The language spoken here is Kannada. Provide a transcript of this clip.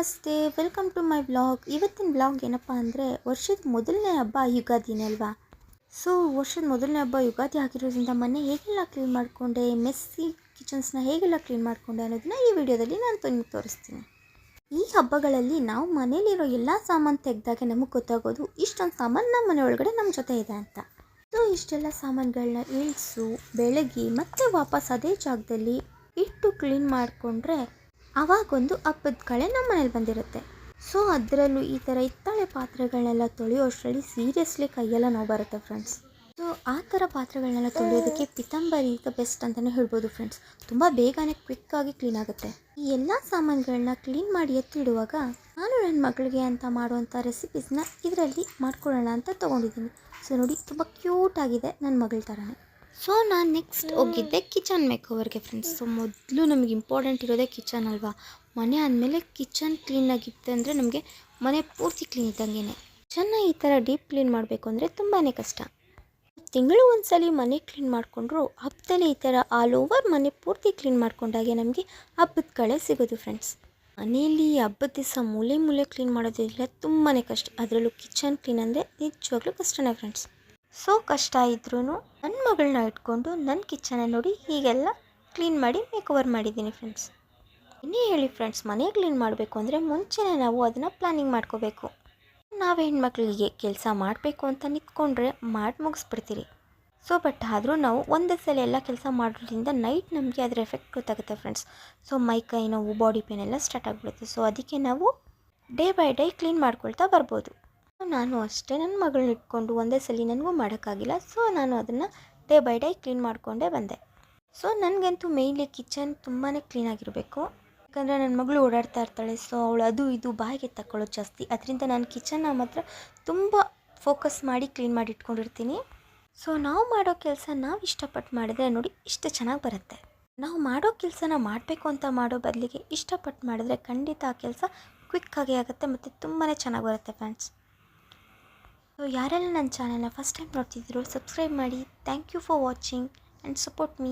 ನಮಸ್ತೆ ವೆಲ್ಕಮ್ ಟು ಮೈ ಬ್ಲಾಗ್ ಇವತ್ತಿನ ಬ್ಲಾಗ್ ಏನಪ್ಪ ಅಂದರೆ ವರ್ಷದ ಮೊದಲನೇ ಹಬ್ಬ ಯುಗಾದಿನೇ ಅಲ್ವಾ? ಸೊ ವರ್ಷದ ಮೊದಲನೇ ಹಬ್ಬ ಯುಗಾದಿ ಆಗಿರೋದ್ರಿಂದ ಮನೆ ಹೇಗೆಲ್ಲ ಕ್ಲೀನ್ ಮಾಡಿಕೊಂಡೆ ಮೆಸ್ಸಿ ಕಿಚನ್ಸ್ನ ಹೇಗೆಲ್ಲ ಕ್ಲೀನ್ ಮಾಡಿಕೊಂಡೆ ಅನ್ನೋದನ್ನ ಈ ವಿಡಿಯೋದಲ್ಲಿ ನಾನು ನಿಮಗೆ ತೋರಿಸ್ತೀನಿ. ಈ ಹಬ್ಬಗಳಲ್ಲಿ ನಾವು ಮನೇಲಿರೋ ಎಲ್ಲ ಸಾಮಾನು ತೆಗೆದಾಗ ನಮಗೆ ಗೊತ್ತಾಗೋದು ಇಷ್ಟೊಂದು ಸಾಮಾನು ನಮ್ಮ ಮನೆ ಒಳಗಡೆ ನಮ್ಮ ಜೊತೆ ಇದೆ ಅಂತ. ಸೊ ಇಷ್ಟೆಲ್ಲ ಸಾಮಾನುಗಳನ್ನ ಇಳಿಸು, ಬೆಳಗಿ ಮತ್ತೆ ವಾಪಸ್ ಅದೇ ಜಾಗದಲ್ಲಿ ಇಟ್ಟು ಕ್ಲೀನ್ ಮಾಡಿಕೊಂಡ್ರೆ ಅವಾಗೊಂದು ಹಬ್ಬದ ಕಳೆ ನಮ್ಮ ಮನೇಲಿ ಬಂದಿರುತ್ತೆ. ಸೊ ಅದರಲ್ಲೂ ಈ ಥರ ಹಿತ್ತಾಳೆ ಪಾತ್ರೆಗಳನ್ನೆಲ್ಲ ತೊಳೆಯೋಷ್ಟರಲ್ಲಿ ಸೀರಿಯಸ್ಲಿ ಕೈಯೆಲ್ಲ ನೋವು ಬರುತ್ತೆ ಫ್ರೆಂಡ್ಸ್ ಸೊ ಆ ಥರ ಪಾತ್ರೆಗಳನ್ನೆಲ್ಲ ತೊಳೆಯೋದಕ್ಕೆ ಪಿತಂಬರಿ ಈಗ ಬೆಸ್ಟ್ ಅಂತಲೇ ಹೇಳ್ಬೋದು ಫ್ರೆಂಡ್ಸ್ ತುಂಬ ಬೇಗನೆ ಕ್ವಿಕ್ಕಾಗಿ ಕ್ಲೀನ್ ಆಗುತ್ತೆ. ಈ ಎಲ್ಲ ಸಾಮಾನುಗಳನ್ನ ಕ್ಲೀನ್ ಮಾಡಿ ಎತ್ತಿಡುವಾಗ ನಾನು ನನ್ನ ಮಗಳಿಗೆ ಅಂತ ಮಾಡುವಂಥ ರೆಸಿಪೀಸ್ನ ಇದರಲ್ಲಿ ಮಾಡ್ಕೊಳ್ಳೋಣ ಅಂತ ತೊಗೊಂಡಿದ್ದೀನಿ. ಸೊ ನೋಡಿ, ತುಂಬ ಕ್ಯೂಟ್ ಆಗಿದೆ ನನ್ನ ಮಗಳ ಥರನೇ. ಸೊ ನಾನು ನೆಕ್ಸ್ಟ್ ಹೋಗಿದ್ದೆ ಕಿಚನ್ ಮೇಕೋವರ್ಗೆ ಫ್ರೆಂಡ್ಸ್ ಸೊ ಮೊದಲು ನಮಗೆ ಇಂಪಾರ್ಟೆಂಟ್ ಇರೋದೇ ಕಿಚನ್ ಅಲ್ವಾ? ಮನೆ ಆದಮೇಲೆ ಕಿಚನ್ ಕ್ಲೀನಾಗಿತ್ತು ಅಂದರೆ ನಮಗೆ ಮನೆ ಪೂರ್ತಿ ಕ್ಲೀನ್ ಇದ್ದಂಗೆ ಚೆನ್ನ ಈ ಥರ ಡೀಪ್ ಕ್ಲೀನ್ ಮಾಡಬೇಕು ಅಂದರೆ ತುಂಬಾ ಕಷ್ಟ. ತಿಂಗಳು ಒಂದ್ಸಲಿ ಮನೆ ಕ್ಲೀನ್ ಮಾಡಿಕೊಂಡ್ರು ಹಬ್ಬದಲ್ಲಿ ಈ ಥರ ಆಲ್ ಓವರ್ ಮನೆ ಪೂರ್ತಿ ಕ್ಲೀನ್ ಮಾಡ್ಕೊಂಡಾಗೆ ನಮಗೆ ಹಬ್ಬದ ಕಳೆ ಸಿಗೋದು ಫ್ರೆಂಡ್ಸ್ ಮನೆಯಲ್ಲಿ ಹಬ್ಬದ ದಿವಸ ಮೂಲೆ ಮೂಲೆ ಕ್ಲೀನ್ ಮಾಡೋದಿಲ್ಲ ತುಂಬಾ ಕಷ್ಟ. ಅದರಲ್ಲೂ ಕಿಚನ್ ಕ್ಲೀನ್ ಅಂದರೆ ನಿಜವಾಗ್ಲೂ ಕಷ್ಟನೇ ಫ್ರೆಂಡ್ಸ್ ಸೊ ಕಷ್ಟ ಇದ್ರೂ ನನ್ನ ಮಗಳನ್ನ ಇಟ್ಕೊಂಡು ನನ್ನ ಕಿಚನ ನೋಡಿ ಹೀಗೆಲ್ಲ ಕ್ಲೀನ್ ಮಾಡಿ ಮೇಕವರ್ ಮಾಡಿದ್ದೀನಿ ಫ್ರೆಂಡ್ಸ್ ಇನ್ನೇ ಹೇಳಿ ಫ್ರೆಂಡ್ಸ್ ಮನೆ ಕ್ಲೀನ್ ಮಾಡಬೇಕು ಅಂದರೆ ಮುಂಚೆನೇ ನಾವು ಅದನ್ನು ಪ್ಲ್ಯಾನಿಂಗ್ ಮಾಡ್ಕೋಬೇಕು. ನಾವು ಹೆಣ್ಮಕ್ಳಿಗೆ ಕೆಲಸ ಮಾಡಬೇಕು ಅಂತ ನಿಂತ್ಕೊಂಡ್ರೆ ಮಾಡಿ ಮುಗಿಸ್ಬಿಡ್ತೀರಿ. ಸೊ ಬಟ್ ಆದರೂ ನಾವು ಒಂದೇ ಸಲ ಎಲ್ಲ ಕೆಲಸ ಮಾಡೋದ್ರಿಂದ ನೈಟ್ ನಮಗೆ ಅದರ ಎಫೆಕ್ಟ್ ಗೊತ್ತಾಗುತ್ತೆ ಫ್ರೆಂಡ್ಸ್ ಸೊ ಮೈ ಕೈ ನೋವು ಬಾಡಿ ಪೇನ್ ಎಲ್ಲ ಸ್ಟಾರ್ಟ್ ಆಗಿಬಿಡುತ್ತೆ. ಸೊ ಅದಕ್ಕೆ ನಾವು ಡೇ ಬೈ ಡೇ ಕ್ಲೀನ್ ಮಾಡ್ಕೊಳ್ತಾ ಬರ್ಬೋದು. ನಾನು ಅಷ್ಟೇ ನನ್ನ ಮಗಳನ್ನ ಇಟ್ಕೊಂಡು ಒಂದೇ ಸಲ ನನಗೂ ಮಾಡೋಕ್ಕಾಗಿಲ್ಲ. ಸೊ ನಾನು ಅದನ್ನು ಡೇ ಬೈ ಡೇ ಕ್ಲೀನ್ ಮಾಡಿಕೊಂಡೇ ಬಂದೆ. ಸೊ ನನಗಂತೂ ಮೇಯ್ನ್ಲಿ ಕಿಚನ್ ತುಂಬಾ ಕ್ಲೀನಾಗಿರಬೇಕು ಯಾಕಂದರೆ ನನ್ನ ಮಗಳು ಓಡಾಡ್ತಾ ಇರ್ತಾಳೆ ಸೊ ಅವಳು ಅದು ಇದು ಬಾಯಿಗೆ ತಗೊಳ್ಳೋದು ಜಾಸ್ತಿ. ಅದರಿಂದ ನಾನು ಕಿಚನ್ನ ಮಾತ್ರ ತುಂಬ ಫೋಕಸ್ ಮಾಡಿ ಕ್ಲೀನ್ ಮಾಡಿ ಇಟ್ಕೊಂಡಿರ್ತೀನಿ. ಸೊ ನಾವು ಮಾಡೋ ಕೆಲಸ ನಾವು ಇಷ್ಟಪಟ್ಟು ಮಾಡಿದ್ರೆ ನೋಡಿ ಇಷ್ಟು ಚೆನ್ನಾಗಿ ಬರುತ್ತೆ. ನಾವು ಮಾಡೋ ಕೆಲಸನ ಮಾಡಬೇಕು ಅಂತ ಮಾಡೋ ಬದಲಿಗೆ ಇಷ್ಟಪಟ್ಟು ಮಾಡಿದ್ರೆ ಖಂಡಿತ ಆ ಕೆಲಸ ಕ್ವಿಕ್ಕಾಗಿ ಆಗುತ್ತೆ ಮತ್ತು ತುಂಬಾ ಚೆನ್ನಾಗಿ ಬರುತ್ತೆ ಫ್ರೆಂಡ್ಸ್ ಸೊ ಯಾರೆಲ್ಲ ನನ್ನ ಚಾನಲ್ನ ಫಸ್ಟ್ ಟೈಮ್ ನೋಡ್ತಿದ್ರು ಸಬ್ಸ್ಕ್ರೈಬ್ ಮಾಡಿ. Thank you for watching and support me